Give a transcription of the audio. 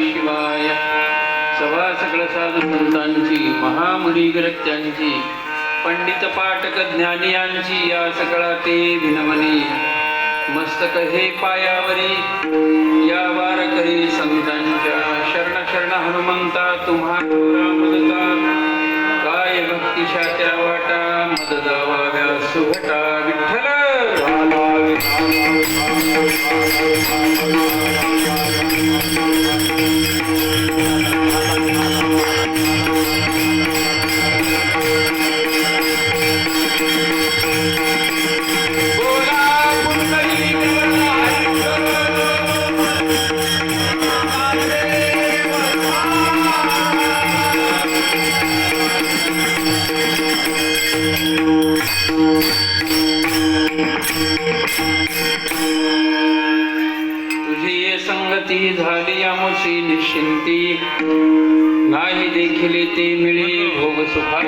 शिवाय. सभा सगळ साधू संतांची महामुनी पंडित पाटक ज्ञानियांची या सगळा ते विनवनी मस्तक हे पायावरी या वारकरी संतांच्या. शरण शरण हनुमंता तुम्हा मदता. काय भक्तिशा त्या वाटा मद जावाव्या सुभटा विठ्ठल. निश्चिंती नाही देखील ते मिळी भोग सुखा